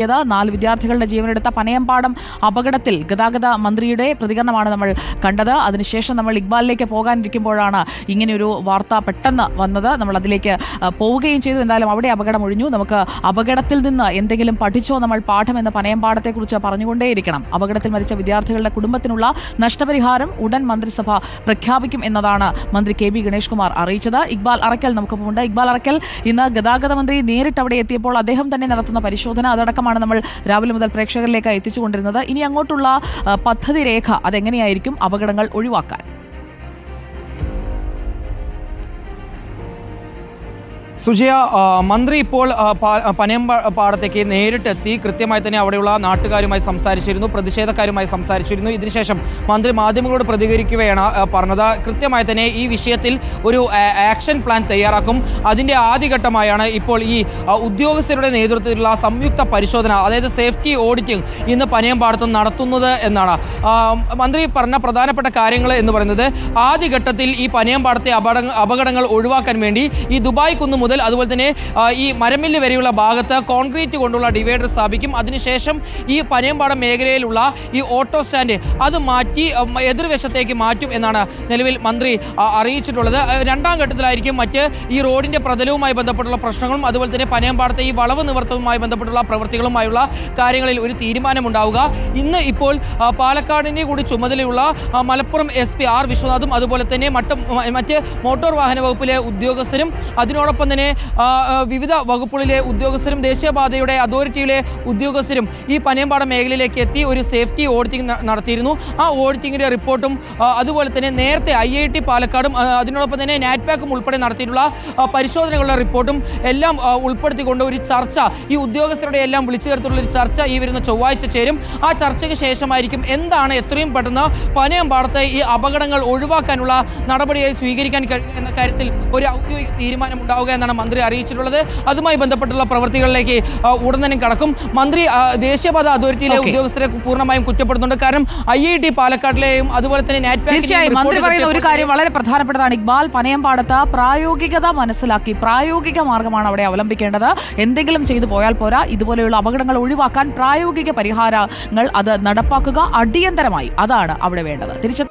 ത് നാല് വിദ്യാർത്ഥികളുടെ ജീവനെടുത്ത പനയമ്പാടം അപകടത്തിൽ ഗതാഗത മന്ത്രിയുടെ പ്രതികരണമാണ് നമ്മൾ കണ്ടത്. അതിനുശേഷം നമ്മൾ ഇക്ബാലിലേക്ക് പോകാനിരിക്കുമ്പോഴാണ് ഇങ്ങനെയൊരു വാർത്ത പെട്ടെന്ന് വന്നത്. നമ്മൾ അതിലേക്ക് പോവുകയും ചെയ്തു. എന്തായാലും അവിടെ അപകടം ഒഴിഞ്ഞു. നമുക്ക് അപകടത്തിൽ നിന്ന് എന്തെങ്കിലും പഠിച്ചോ നമ്മൾ പാഠം എന്ന പനയമ്പാടത്തെക്കുറിച്ച് പറഞ്ഞുകൊണ്ടേയിരിക്കണം. അപകടത്തിൽ മരിച്ച വിദ്യാർത്ഥികളുടെ കുടുംബത്തിനുള്ള നഷ്ടപരിഹാരം ഉടൻ മന്ത്രിസഭ പ്രഖ്യാപിക്കും എന്നതാണ് മന്ത്രി കെ ബി ഗണേഷ് കുമാർ അറിയിച്ചത്. ഇക്ബാൽ അറക്കൽ നമുക്കൊപ്പമുണ്ട്. ഇക്ബാൽ അറക്കൽ ഇന്ന് ഗതാഗത മന്ത്രി നേരിട്ട് അവിടെ എത്തിയപ്പോൾ അദ്ദേഹം തന്നെ നടത്തുന്ന പരിശോധന അതടക്കമാണ് നമ്മൾ രാവിലെ മുതൽ പ്രേക്ഷകരിലേക്ക് എത്തിച്ചുകൊണ്ടിരുന്നത്. ഇനി അങ്ങോട്ടുള്ള പദ്ധതി രേഖ അതെങ്ങനെയായിരിക്കും? അപകടങ്ങൾ ഒഴിവാക്കാൻ. സുജയ മന്ത്രി ഇപ്പോൾ പനയം പാ- പനയമ്പ പാടത്തേക്ക് നേരിട്ടെത്തി കൃത്യമായി തന്നെ അവിടെയുള്ള നാട്ടുകാരുമായി സംസാരിച്ചിരുന്നു പ്രതിഷേധക്കാരുമായി സംസാരിച്ചിരുന്നു. ഇതിനുശേഷം മന്ത്രി മാധ്യമങ്ങളോട് പ്രതികരിക്കുകയാണ് പറഞ്ഞത്. കൃത്യമായി തന്നെ ഈ വിഷയത്തിൽ ഒരു ആക്ഷൻ പ്ലാൻ തയ്യാറാക്കും. അതിന്റെ ആദ്യഘട്ടമായാണ് ഇപ്പോൾ ഈ ഉദ്യോഗസ്ഥരുടെ നേതൃത്വത്തിലുള്ള സംയുക്ത പരിശോധന അതായത് സേഫ്റ്റി ഓഡിറ്റിംഗ് ഇന്ന് പനയമ്പാടത്ത് നടത്തുന്നത് എന്നാണ്. മന്ത്രി പറഞ്ഞ പ്രധാനപ്പെട്ട കാര്യങ്ങൾ എന്ന് പറയുന്നത് ആദ്യഘട്ടത്തിൽ ഈ പനയമ്പാടത്തെ അപകട അപകടങ്ങൾ ഒഴിവാക്കാൻ വേണ്ടി ഈ ദുബായ് കുന്ന് മുതൽ അതുപോലെ തന്നെ ഈ മരമില്ല് വരെയുള്ള ഭാഗത്ത് കോൺക്രീറ്റ് കൊണ്ടുള്ള ഡിവൈഡർ സ്ഥാപിക്കും. അതിനുശേഷം ഈ പനയമ്പാടം മേഖലയിലുള്ള ഈ ഓട്ടോ സ്റ്റാൻഡ് അത് മാറ്റി എതിർവശത്തേക്ക് മാറ്റും എന്നാണ് നിലവിൽ മന്ത്രി അറിയിച്ചിട്ടുള്ളത്. രണ്ടാം ഘട്ടത്തിലായിരിക്കും മറ്റ് ഈ റോഡിന്റെ പ്രതലവുമായി ബന്ധപ്പെട്ടുള്ള പ്രശ്നങ്ങളും അതുപോലെ തന്നെ പനയമ്പാടത്തെ ഈ വളവ് നിവർത്തവുമായി ബന്ധപ്പെട്ടുള്ള പ്രവൃത്തികളുമായുള്ള കാര്യങ്ങളിൽ ഒരു തീരുമാനമുണ്ടാവുക. ഇന്ന് ഇപ്പോൾ പാലക്കാടിനെ കൂടി ചുമതലയുള്ള മലപ്പുറം എസ് പി ആർ വിശ്വനാഥും അതുപോലെ തന്നെ മറ്റ് മറ്റ് മോട്ടോർ വാഹന വകുപ്പിലെ ഉദ്യോഗസ്ഥരും അതിനോടൊപ്പം തന്നെ ആ, വിവിധ വകുപ്പുകളിലെ ഉദ്യോഗസ്ഥരും ദേശീയപാതയുടെ അതോറിറ്റിയിലെ ഉദ്യോഗസ്ഥരും ഈ പനയമ്പാടം മേഖലയിലേക്ക് എത്തി ഒരു സേഫ്റ്റി ഓഡിറ്റിംഗ് നടത്തിയിരുന്നു. ആ ഓഡിറ്റിങ്ങിന്റെ റിപ്പോർട്ടും അതുപോലെ തന്നെ നേരത്തെ ഐ ഐ ടി പാലക്കാടും അതിനോടൊപ്പം തന്നെ നാറ്റ്പാക്കും ഉൾപ്പെടെ നടത്തിയിട്ടുള്ള പരിശോധനകളുടെ റിപ്പോർട്ടും എല്ലാം ഉൾപ്പെടുത്തിക്കൊണ്ട് ഒരു ചർച്ച ഈ ഉദ്യോഗസ്ഥരുടെ എല്ലാം വിളിച്ചു ചേർത്തുള്ള ഒരു ചർച്ച ഈ വരുന്ന ചൊവ്വാഴ്ച ചേരും. ആ ചർച്ചയ്ക്ക് ശേഷമായിരിക്കും എന്താണ് എത്രയും പെട്ടെന്ന് പനയമ്പാടത്തെ ഈ അപകടങ്ങൾ ഒഴിവാക്കാനുള്ള നടപടിയായി സ്വീകരിക്കാൻ കാര്യത്തിൽ ഒരു ഔദ്യോഗിക തീരുമാനം ഉണ്ടാവുക എന്നാണ് മന്ത്രി അറിയിച്ചിട്ടുള്ളത്. അതുമായി ബന്ധപ്പെട്ടുള്ള പ്രവൃത്തികളിലേക്ക് ഉടൻ തന്നെ കടക്കും. മന്ത്രി ദേശീയപാത അതോറിറ്റിയിലെ. ഉദ്യോഗസ്ഥരെ പൂർണമായും കുറ്റപ്പെടുന്നുണ്ട് കാരണം ഐ ഐ ടി പാലക്കാട്ടിലെയും അതുപോലെ തന്നെ തീർച്ചയായും മന്ത്രി പറയുന്ന ഒരു കാര്യം വളരെ പ്രധാനപ്പെട്ടതാണ്. ഇക്ബാൽ പനയമ്പാടത്ത് പ്രായോഗികത മനസ്സിലാക്കി പ്രായോഗിക മാർഗമാണ് അവിടെ അവലംബിക്കേണ്ടത്. എന്തെങ്കിലും ചെയ്തു പോയാൽ പോരാ. ഇതുപോലെയുള്ള അപകടങ്ങൾ ഒഴിവാക്കാൻ പ്രായോഗിക പരിഹാരങ്ങൾ അത് നടപ്പാക്കുക അടിയന്തരമായി. അതാണ് അവിടെ വേണ്ടത്. തിരിച്ചു